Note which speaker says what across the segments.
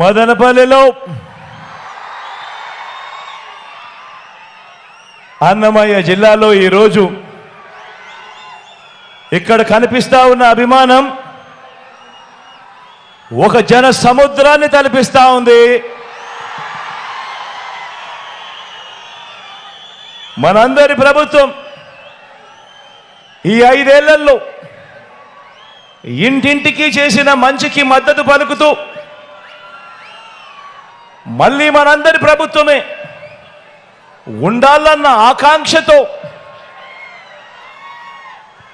Speaker 1: మదనపల్లిలో అన్నమయ్య జిల్లాలో ఈరోజు ఇక్కడ కనిపిస్తా ఉన్న అభిమానం ఒక జన సముద్రాన్ని తలపిస్తా ఉంది. మనందరి ప్రభుత్వం ఈ ఐదేళ్ళలో ఇంటింటికి చేసిన మంచికి మద్దతు పలుకుతూ మళ్ళీ మనందరి ప్రభుత్వమే. ఉండాలన్న ఆకాంక్షతో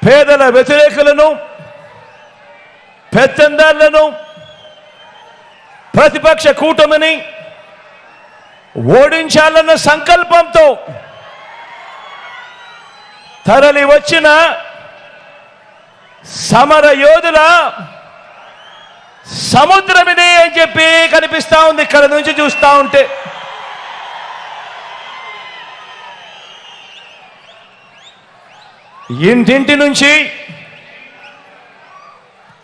Speaker 1: పేదల వ్యతిరేకులను పెత్తందారులను ప్రతిపక్ష కూటమిని ఓడించాలన్న సంకల్పంతో తరలి వచ్చిన సమర యోధుల సముద్రం ఇదే అని చెప్పి కనిపిస్తా ఉంది. ఇక్కడ నుంచి చూస్తా ఉంటే. ఇంటింటి నుంచి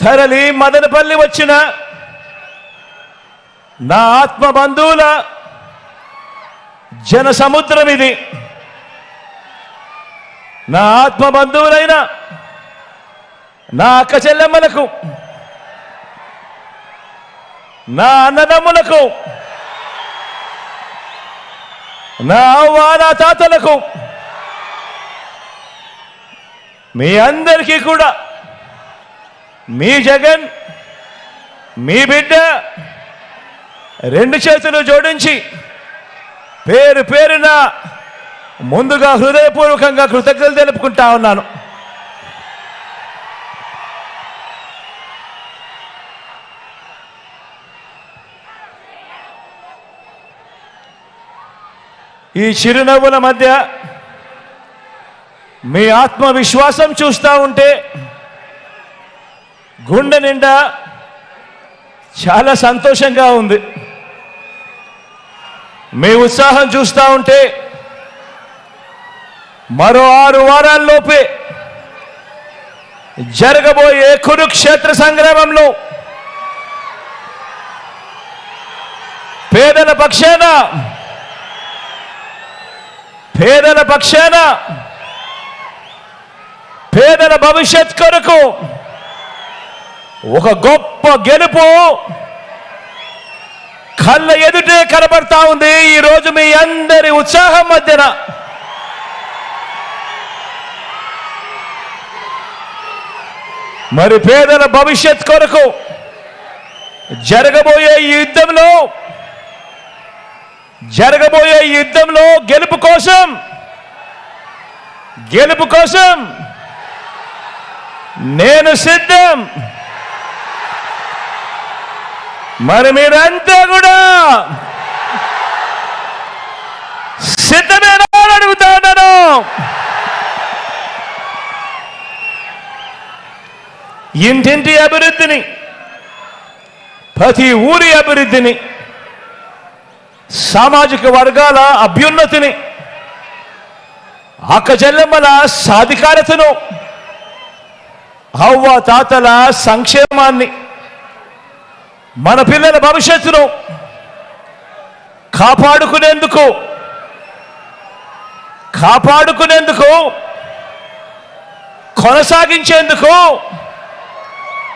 Speaker 1: తరలి మదనపల్లి వచ్చిన నా ఆత్మ బంధువుల జన సముద్రం ఇది. నా ఆత్మ బంధువులైన నా అక్క చెల్లెమ్మలకు నా అన్నదమ్ములకు నా అవ్వ నా తాతలకు మీ అందరికీ కూడా మీ జగన్ మీ బిడ్డ రెండు చేతులు జోడించి పేరు పేరున ముందుగా హృదయపూర్వకంగా కృతజ్ఞతలు తెలుపుకుంటా ఉన్నాను. ఈ చిరునవ్వుల మధ్య మీ ఆత్మవిశ్వాసం చూస్తూ ఉంటే గుండె నిండా చాలా సంతోషంగా ఉంది. మీ ఉత్సాహం చూస్తూ ఉంటే మరో ఆరు వారాల్లోపే జరగబోయే కురుక్షేత్ర సంగ్రామంలో పేదల పక్షాన పేదల పక్షాన పేదల భవిష్యత్ కొరకు ఒక గొప్ప గెలుపు కళ్ళ ఎదుటే కనబడతా ఉంది. ఈ రోజు మీ అందరి ఉత్సాహం మధ్యన మరి పేదల భవిష్యత్ కొరకు జరగబోయే ఈ యుద్ధంలో జరగబోయే యుద్ధంలో గెలుపు కోసం గెలుపు కోసం నేను సిద్ధం. మరి మీరంతా కూడా సిద్ధమేనా అని అడుగుతా ఉన్నాను. ఇంటింటి అభివృద్ధిని ప్రతి ఊరి అభివృద్ధిని సామాజిక వర్గాల అభ్యున్నతిని అక్కజల్లెమ్మల సాధికారతను అవ్వ తాతల సంక్షేమాన్ని మన పిల్లల భవిష్యత్తును కాపాడుకునేందుకు కాపాడుకునేందుకు కొనసాగించేందుకు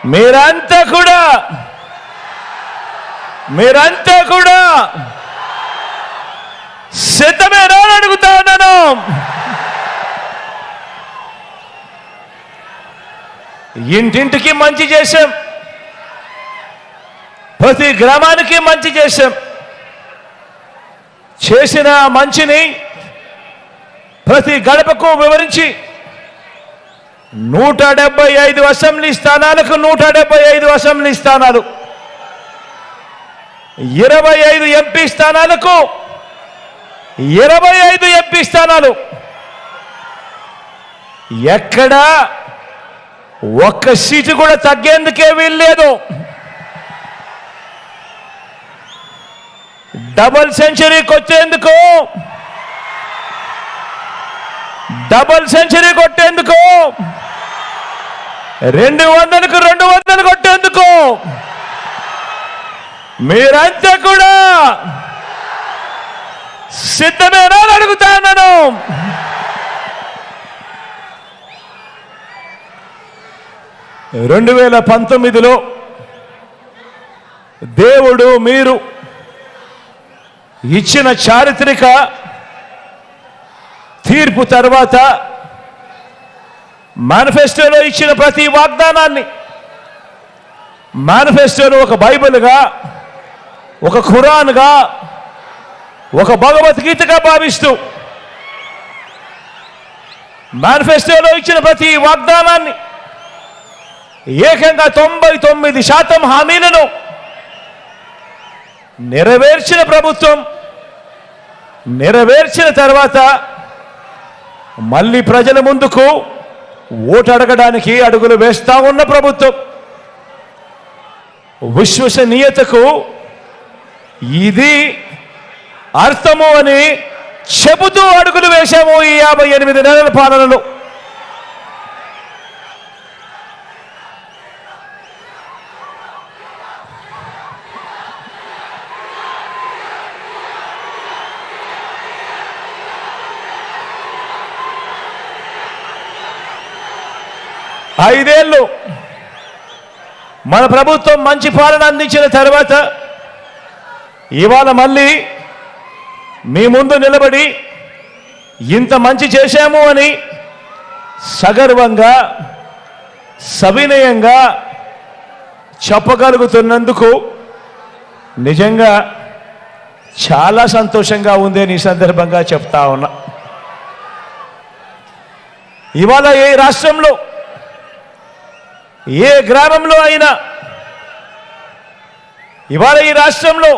Speaker 1: మీరంతా కూడా మీరంతా కూడా సిద్ధమేనా అని అడుగుతా ఉన్నాను ఇంటింటికి మంచి చేశాం. ప్రతి గ్రామానికి మంచి చేశాం. చేసిన మంచిని ప్రతి గడపకు వివరించి నూట డెబ్బై ఐదు అసెంబ్లీ స్థానాలకు నూట డెబ్బై ఐదు అసెంబ్లీ స్థానాలు. ఇరవై ఐదు ఎంపీ స్థానాలకు ఇరవై ఐదు ఎంపీ స్థానాలు. ఎక్కడా ఒక్క సీటు కూడా తగ్గేందుకే వీల్లేదు. డబల్ సెంచరీ కొట్టేందుకు డబల్ సెంచరీ కొట్టేందుకు. రెండు వందలకు రెండు వందలు కొట్టేందుకు. మీరంతా కూడా సిద్ధమేనా అడుగుతాను అడుగుతా ఉన్నాను రెండు వేల పంతొమ్మిదిలో దేవుడు మీరు ఇచ్చిన చారిత్రక తీర్పు తర్వాత మేనిఫెస్టోలో ఇచ్చిన ప్రతి వాగ్దానాన్ని మేనిఫెస్టోను ఒక బైబిల్గా ఒక ఖురాన్గా ఒక భగవద్గీతగా భావిస్తూ మేనిఫెస్టోలో ఇచ్చిన ప్రతి వాగ్దానాన్ని ఏకంగా తొంభై తొమ్మిది శాతం హామీలను నెరవేర్చిన ప్రభుత్వం నెరవేర్చిన తర్వాత మళ్ళీ ప్రజల ముందుకు ఓటు అడగడానికి అడుగులు వేస్తా ఉన్న ప్రభుత్వం. విశ్వసనీయతకు ఇది అర్థము అని చెబుతూ అడుగులు వేశాము ఈ యాభై ఎనిమిది నెలల పాలనలో. ఐదేళ్ళు మన ప్రభుత్వం మంచి పాలన అందించిన తర్వాత ఇవాళ మళ్ళీ మీ ముందు నిలబడి ఇంత మంచి చేశాము అని సగర్వంగా సవినయంగా చెప్పగలుగుతున్నందుకు నిజంగా చాలా సంతోషంగా ఉంది అని ఈ సందర్భంగా చెప్తా ఉన్నా. ఇవాళ ఏ రాష్ట్రంలో ఏ గ్రామంలో అయినా ఇవాళ ఈ రాష్ట్రంలో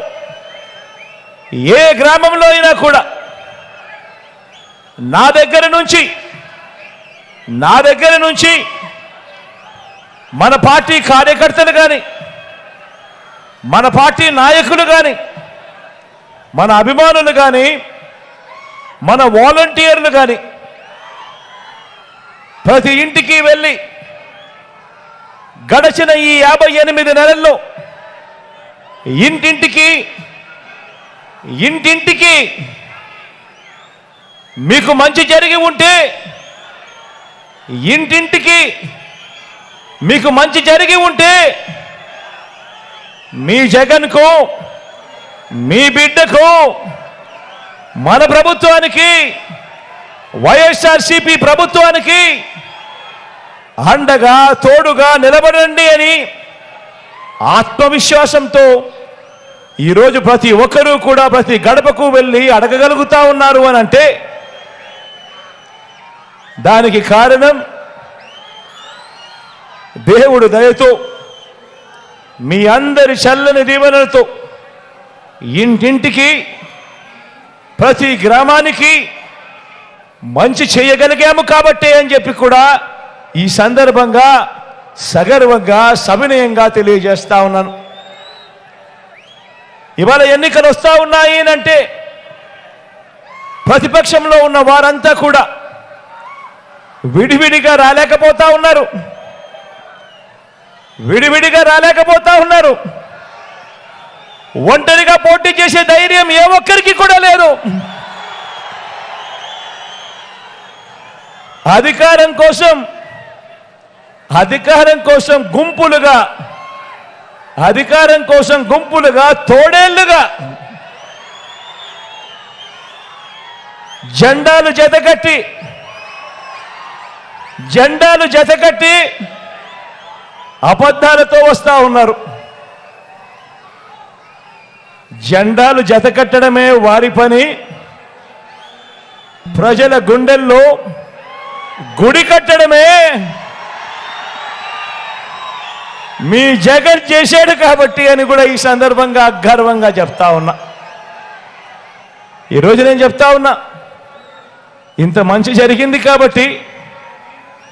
Speaker 1: ఏ గ్రామంలో అయినా కూడా నా దగ్గర నుంచి నా దగ్గర నుంచి మన పార్టీ కార్యకర్తలు కానీ మన పార్టీ నాయకులు కానీ మన అభిమానులు కానీ మన వాలంటీర్లు కానీ ప్రతి ఇంటికి వెళ్ళి గడచిన ఈ యాభై ఎనిమిది నెలల్లో ఇంటింటికి ఇంటింటికి మీకు మంచి జరిగి ఉంటే ఇంటింటికి మీకు మంచి జరిగి ఉంటే మీ జగన్కు మీ బిడ్డకు మన ప్రభుత్వానికి వైఎస్ఆర్సిపి ప్రభుత్వానికి అండగా తోడుగా నిలబడండి అని ఆత్మవిశ్వాసంతో ఈరోజు ప్రతి ఒక్కరూ కూడా ప్రతి గడపకు వెళ్ళి అడగగలుగుతా ఉన్నారు అని అంటే దానికి కారణం దేవుడు దయతో మీ అందరి చల్లని దీవెనలతో ఇంటింటికి ప్రతి గ్రామానికి మంచి చేయగలిగాము కాబట్టే అని చెప్పి కూడా ఈ సందర్భంగా సగర్వంగా సవినయంగా తెలియజేస్తా ఉన్నాను. ఇవాళ ఎన్నికలు వస్తూ ఉన్నాయి అంటే ప్రతిపక్షంలో ఉన్న వారంతా కూడా విడివిడిగా రాలేకపోతా ఉన్నారు. విడివిడిగా రాలేకపోతా ఉన్నారు. ఒంటరిగా పోటీ చేసే ధైర్యం ఏ ఒక్కరికి కూడా లేదు. అధికారం కోసం అధికారం కోసం గుంపులుగా అధికారం కోసం గుంపులుగా తోడేళ్ళుగా జెండాలు జతకట్టి జెండాలు జతకట్టి అబద్ధాలతో వస్తా ఉన్నారు. జెండాలు జతకట్టడమే వారి పని. ప్రజల గుండెల్లో గుడి కట్టడమే మీ జగన్ చేశాడు కాబట్టి అని కూడా ఈ సందర్భంగా గర్వంగా చెప్తా ఉన్నా. ఈరోజు నేను చెప్తా ఉన్నా ఇంత మంచి జరిగింది కాబట్టి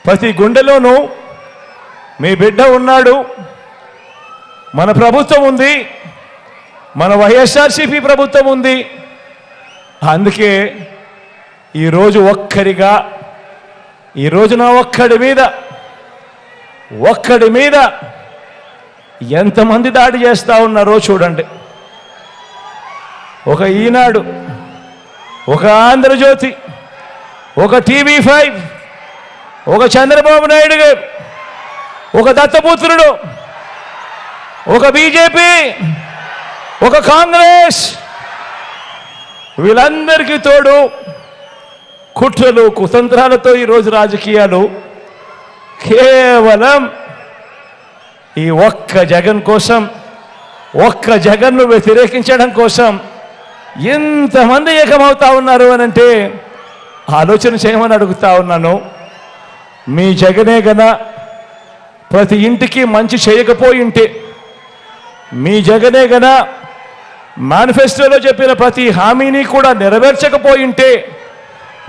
Speaker 1: ప్రతి గుండెలోనూ మీ బిడ్డ ఉన్నాడు మన ప్రభుత్వం ఉంది మన వైఎస్ఆర్సీపీ ప్రభుత్వం ఉంది. అందుకే ఈరోజు ఒక్కరిగా ఈ రోజున ఒక్కడి మీద ఒక్కడి మీద ఎంతమంది దాడి చేస్తా ఉన్నారో చూడండి. ఒక ఈనాడు ఒక ఆంధ్రజ్యోతి ఒక టీవీ ఫైవ్ ఒక చంద్రబాబు నాయుడు గారు ఒక దత్తపుత్రుడు ఒక బీజేపీ ఒక కాంగ్రెస్ వీళ్ళందరికీ తోడు కుట్రలు కుతంత్రాలతో ఈరోజు రాజకీయాలు కేవలం ఈ ఒక్క జగన్ కోసం ఒక్క జగన్ను వ్యతిరేకించడం కోసం ఎంతమంది ఏకమవుతా ఉన్నారు అని అంటే ఆలోచన చేయమని అడుగుతా ఉన్నాను. మీ జగనే గన ప్రతి ఇంటికి మంచి చేయకపోయి ఉంటే మీ జగనే గన మేనిఫెస్టోలో చెప్పిన ప్రతి హామీని కూడా నెరవేర్చకపోయి ఉంటే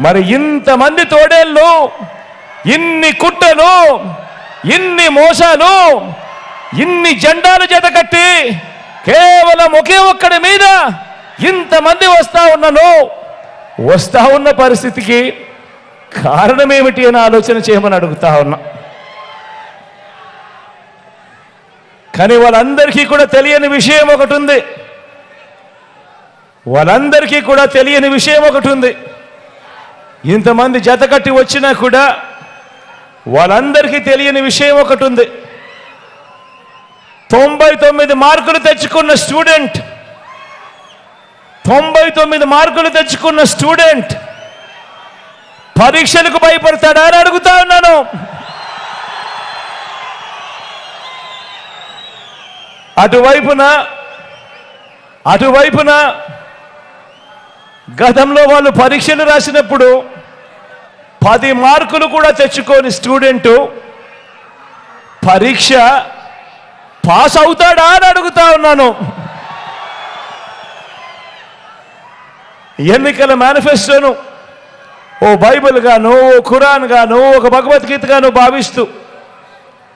Speaker 1: మరి ఇంతమంది తోడేళ్ళు ఇన్ని కుట్రలు ఇన్ని మోసాలు ఇన్ని జెండాలు జతకట్టి కేవలం ఒకే ఒక్కడి మీద ఇంతమంది వస్తా ఉన్నాను వస్తా ఉన్న పరిస్థితికి కారణం ఏమిటి అని ఆలోచన చేయమని అడుగుతా ఉన్నా. కానీ వాళ్ళందరికీ కూడా తెలియని విషయం ఒకటి ఉంది. వాళ్ళందరికీ కూడా తెలియని విషయం ఒకటి ఉంది. ఇంతమంది జతకట్టి వచ్చినా కూడా వాళ్ళందరికీ తెలియని విషయం ఒకటి ఉంది. తొంభై తొమ్మిది మార్కులు తెచ్చుకున్న స్టూడెంట్. తొంభై తొమ్మిది మార్కులు తెచ్చుకున్న స్టూడెంట్. పరీక్షలకు భయపడతాడా అని అడుగుతా ఉన్నాను. అటువైపున అటువైపున గతంలో వాళ్ళు పరీక్షలు రాసినప్పుడు పది మార్కులు కూడా తెచ్చుకోని స్టూడెంటు పరీక్ష పాస్ అవుతాడా అని అడుగుతా ఉన్నాను. ఎన్నికల మేనిఫెస్టోను ఓ బైబిల్ గాను ఓ ఖురాన్ గాను ఒక భగవద్గీత గాను భావిస్తూ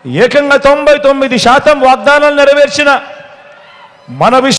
Speaker 1: ఏకంగా తొంభై తొమ్మిది శాతం వాగ్దానాలు నెరవేర్చిన మన విషయం